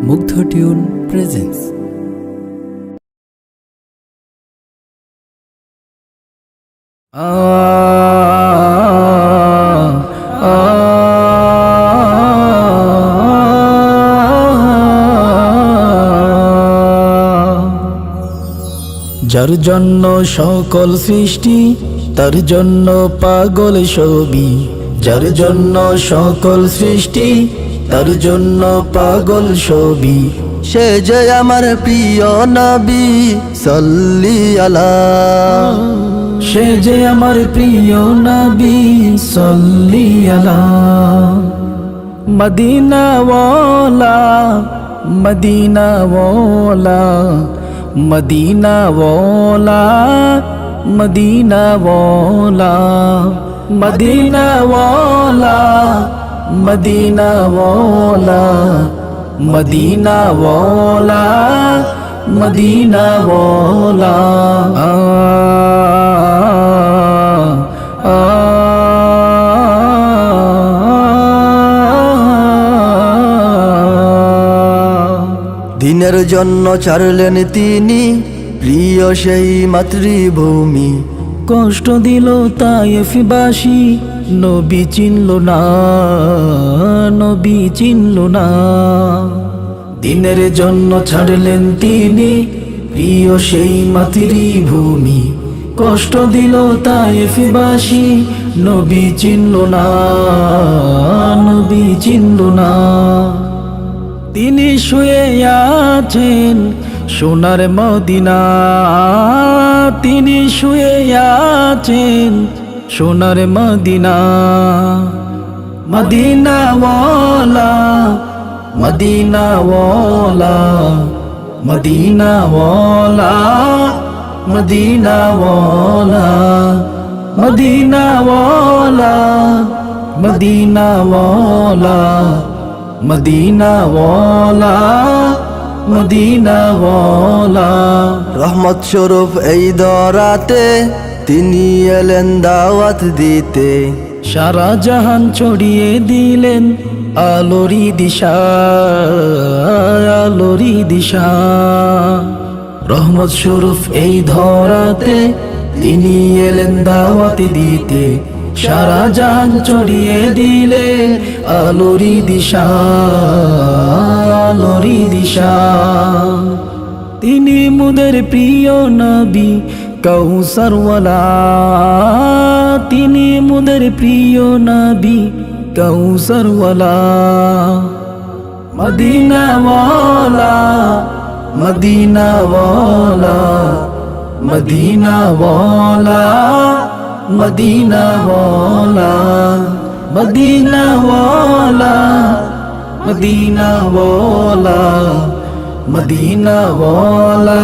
মুগ্ধ tune presence যার জন্য সকল সৃষ্টি তার জন্য পাগল ছবি যার জন্য সকল সৃষ্টি তার জন্য পাগল ছবি। সে যে আমার প্রিয় নবী, সল্লি আলা। সে যে আমার প্রিয় নবী, সল্লি আলা। মদিনা ওয়ালা মদিনা ওয়ালা মদিনা ওয়ালা মদিনা ওলা মদিনা ওলা মদিনা ওলা দিনের জন্য ছাড়লেন তিনি প্রিয় সেই মাতৃভূমি কষ্ট দিল তাই ফিবাসী নবী চিনল না, নবী চিনল না। দিনের জন্য ছাড়লেন তিনি প্রিয় সেই মাতৃভূমি। কষ্ট দিল তাইফবাসী নবী চিনল না, নবী চিনল না। তিনি শুয়ে আছেন সোনার মদিনা, তিনি শুয়ে আছেন সোনার মদিনা মদিনাওয়ালা মদিনাওয়ালা মদিনাওয়ালা মদিনাওয়ালা মদিনাওয়ালা মদিনাওয়ালা মদিনাওয়ালা মদিনাওয়ালা। রহমত স্বরূপ এই দরাতে তিনি এলেন দাওয়াত দিতে। সারা জাহান ছড়িয়ে দিলেন আলোরি দিশা আলোরি দিশা। রহমত স্বরূপ এই ধরাতে তিনি এলেন দাওয়াত দিতে। সারা জাহান ছড়িয়ে দিলে আলোরি দিশা আলোরি দিশা। তিনি মুদের প্রিয় নবী কৌসরওয়ালা তিনি মুদের প্রিয় নবী। কৌসরওয়ালা মদিনাওয়ালা মদিনাওয়ালা মদিনাওয়ালা মদিনাওয়ালা মদিনাওয়ালা মদিনাওয়ালা মদিনাওয়ালা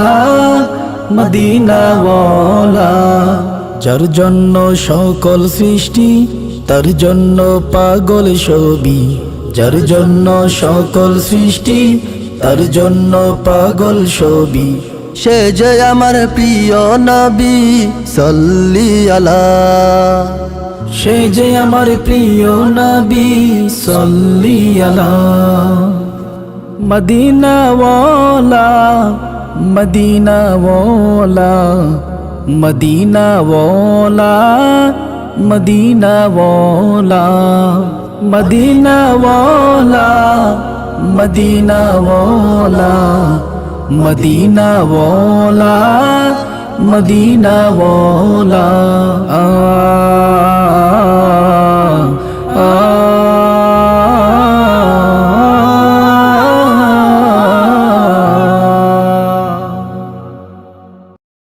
মদিনাওয়ালা, যার জন্য সকল সৃষ্টি, তার জন্য পাগল ছবি। যার জন্য সকল সৃষ্টি, তার জন্য পাগল ছবি। সে যে আমার প্রিয় নবী, সল্লি আলা। সে যে আমার প্রিয় নবী, সল্লি আলা। মদিনাওয়ালা মদিনা ওলা মদিনা ওলা মদিনা ওলা মদিনা ওলা মদিনা ওলা মদিনা ওলা মদিনা আ